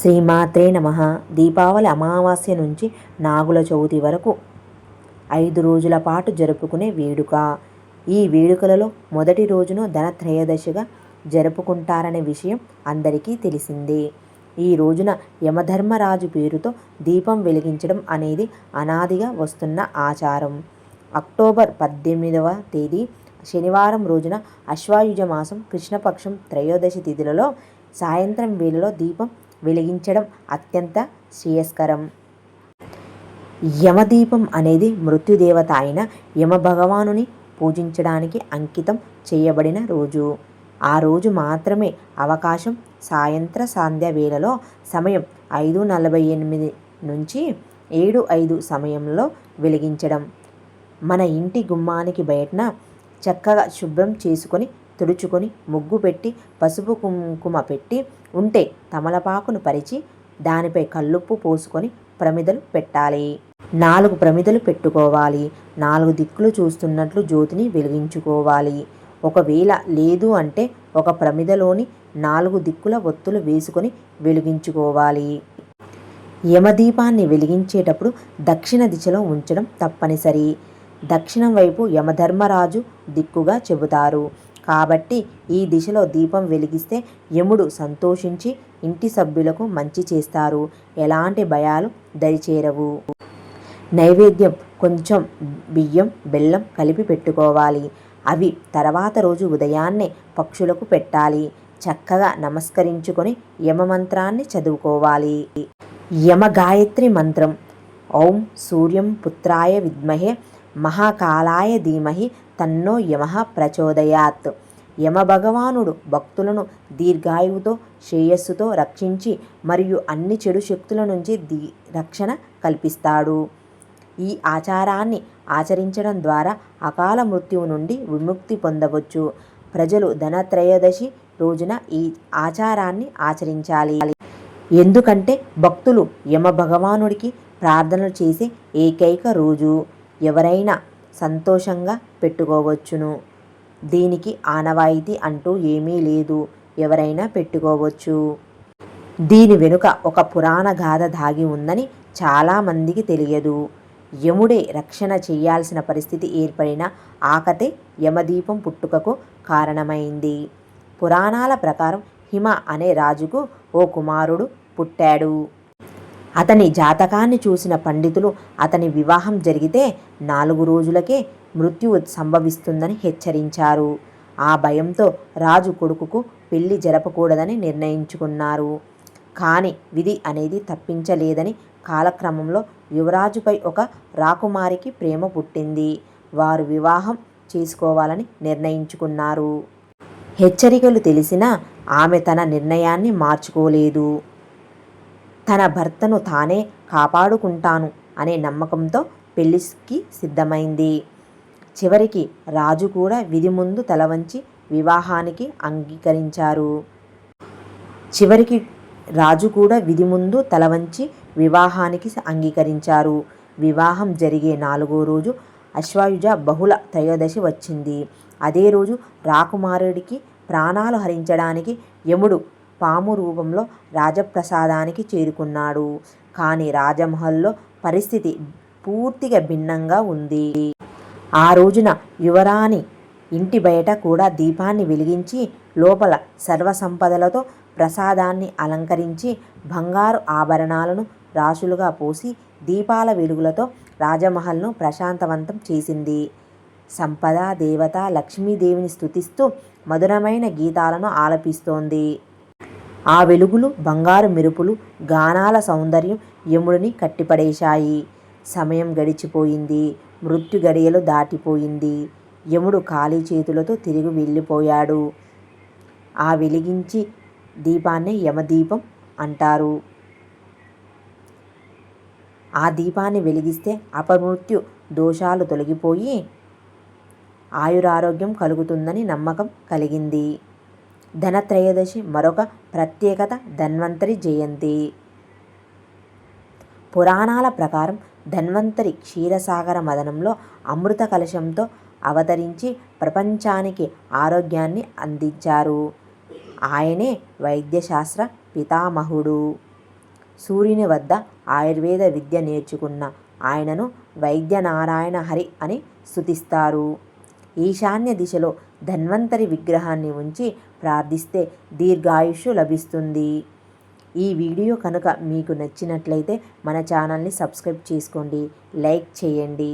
శ్రీమాత్రే నమ. దీపావళి అమావాస్య నుంచి నాగుల చవితి వరకు ఐదు రోజుల పాటు జరుపుకునే వేడుక. ఈ వేడుకలలో మొదటి రోజును ధనత్రయోదశిగా జరుపుకుంటారనే విషయం అందరికీ తెలిసిందే. ఈ రోజున యమధర్మరాజు పేరుతో దీపం వెలిగించడం అనేది అనాదిగా వస్తున్న ఆచారం. అక్టోబర్ పద్దెనిమిదవ తేదీ శనివారం రోజున అశ్వాయుజ మాసం కృష్ణపక్షం త్రయోదశి తిథులలో సాయంత్రం వేళలో దీపం వెలిగించడం అత్యంత శ్రేయస్కరం. యమదీపం అనేది మృత్యుదేవత అయిన యమభగవానుని పూజించడానికి అంకితం చేయబడిన రోజు. ఆ రోజు మాత్రమే అవకాశం సాయంత్ర సంధ్య వేళలో సమయం ఐదు నలభై ఎనిమిది నుంచి ఏడు ఐదు సమయంలో వెలిగించడం. మన ఇంటి గుమ్మానికి బయటన చక్కగా శుభ్రం చేసుకొని తుడుచుకొని ముగ్గు పెట్టి పసుపు కుంకుమ పెట్టి ఉంటే తమలపాకును పరిచి దానిపై కల్లుప్పు పోసుకొని ప్రమిదలు పెట్టాలి. నాలుగు ప్రమిదలు పెట్టుకోవాలి. నాలుగు దిక్కులు చూస్తున్నట్లు జ్యోతిని వెలిగించుకోవాలి. ఒకవేళ లేదు అంటే ఒక ప్రమిదలోని నాలుగు దిక్కుల ఒత్తులు వేసుకొని వెలిగించుకోవాలి. యమదీపాన్ని వెలిగించేటప్పుడు దక్షిణ దిశలో ఉంచడం తప్పనిసరి. దక్షిణం వైపు యమధర్మరాజు దిక్కుగా చెబుతారు. కాబట్టి ఈ దిశలో దీపం వెలిగిస్తే యముడు సంతోషించి ఇంటి సభ్యులకు మంచి చేస్తారు. ఎలాంటి భయాలు దరిచేరవు. నైవేద్యం కొంచెం బియ్యం బెల్లం కలిపి పెట్టుకోవాలి. అవి తర్వాత రోజు ఉదయాన్నే పక్షులకు పెట్టాలి. చక్కగా నమస్కరించుకొని యమమంత్రాన్ని చదువుకోవాలి. యమ గాయత్రి మంత్రం ఓం సూర్యం పుత్రాయ విద్మహే మహాకాలాయ ధీమహి తన్నో యమ ప్రచోదయాత్. యమభగవానుడు భక్తులను దీర్ఘాయువుతో శ్రేయస్సుతో రక్షించి మరియు అన్ని చెడు శక్తుల నుంచి దీ రక్షణ కల్పిస్తాడు. ఈ ఆచారాన్ని ఆచరించడం ద్వారా అకాల మృత్యువు నుండి విముక్తి పొందవచ్చు. ప్రజలు ధనత్రయోదశి రోజున ఈ ఆచారాన్ని ఆచరించాలి. ఎందుకంటే భక్తులు యమ భగవానుడికి ప్రార్థనలు చేసే ఏకైక రోజు. ఎవరైనా సంతోషంగా పెట్టుకోవచ్చును. దీనికి ఆనవాయితీ అంటూ ఏమీ లేదు. ఎవరైనా పెట్టుకోవచ్చు. దీని వెనుక ఒక పురాణ గాథ దాగి ఉందని చాలామందికి తెలియదు. యముడే రక్షణ చేయాల్సిన పరిస్థితి ఏర్పడిన ఆకతే యమదీపం పుట్టుకకు కారణమైంది. పురాణాల ప్రకారం హిమ అనే రాజుకు ఓ కుమారుడు పుట్టాడు. అతని జాతకాన్ని చూసిన పండితులు అతని వివాహం జరిగితే నాలుగు రోజులకే మృత్యువు సంభవిస్తుందని హెచ్చరించారు. ఆ భయంతో రాజు కొడుకుకు పెళ్ళి జరపకూడదని నిర్ణయించుకున్నారు. కానీ విధి అనేది తప్పించలేదని కాలక్రమంలో యువరాజుపై ఒక రాకుమారికి ప్రేమ పుట్టింది. వారు వివాహం చేసుకోవాలని నిర్ణయించుకున్నారు. హెచ్చరికలు తెలిసినా ఆమె తన నిర్ణయాన్ని మార్చుకోలేదు. తన భర్తను తానే కాపాడుకుంటాను అనే నమ్మకంతో పెళ్ళికి సిద్ధమైంది. చివరికి రాజు కూడా విధి ముందు తలవంచి వివాహానికి అంగీకరించారు. చివరికి రాజు కూడా విధి ముందు తలవంచి వివాహానికి అంగీకరించారు. వివాహం జరిగే నాలుగో రోజు అశ్వాయుజ బహుళ త్రయోదశి వచ్చింది. అదే రోజు రాకుమారుడికి ప్రాణాలు హరించడానికి యముడు పాము రూపంలో రాజప్రసాదానికి చేరుకున్నాడు. కానీ రాజమహల్లో పరిస్థితి పూర్తిగా భిన్నంగా ఉంది. ఆ రోజున యువరాణి ఇంటి బయట కూడా దీపాన్ని వెలిగించి లోపల సర్వసంపదలతో ప్రసాదాన్ని అలంకరించి బంగారు ఆభరణాలను రాశులుగా పోసి దీపాల వెలుగులతో రాజమహల్ను ప్రశాంతవంతం చేసింది. సంపద దేవత లక్ష్మీదేవిని స్తుతిస్తూ మధురమైన గీతాలను ఆలపిస్తోంది. ఆ వెలుగులు బంగారు మెరుపులు గానాల సౌందర్యం యముడిని కట్టిపడేశాయి. సమయం గడిచిపోయింది. మృత్యు గడియలు దాటిపోయింది. యముడు ఖాళీ చేతులతో తిరిగి వెళ్ళిపోయాడు. ఆ వెలిగించి దీపాన్నే యమదీపం అంటారు. ఆ దీపాన్ని వెలిగిస్తే అపమృత్యు దోషాలు తొలగిపోయి ఆయురారోగ్యం కలుగుతుందని నమ్మకం కలిగింది. ధనత్రయోదశి మరొక ప్రత్యేకత ధన్వంతరి జయంతి. పురాణాల ప్రకారం ధన్వంతరి క్షీరసాగర మదనంలో అమృత కలశంతో అవతరించి ప్రపంచానికి ఆరోగ్యాన్ని అందించారు. ఆయనే వైద్యశాస్త్ర పితామహుడు. సూర్యుని వద్ద ఆయుర్వేద విద్య నేర్చుకున్న ఆయనను వైద్యనారాయణ హరి అని స్థుతిస్తారు ఈశాన్య దిశలో ధన్వంతరి విగ్రహాన్ని ఉంచి ప్రార్థిస్తే దీర్ఘాయుష్షు లభిస్తుంది. ఈ వీడియో కనుక మీకు నచ్చినట్లయితే మన ఛానల్ని సబ్స్క్రైబ్ చేసుకోండి లైక్ చేయండి.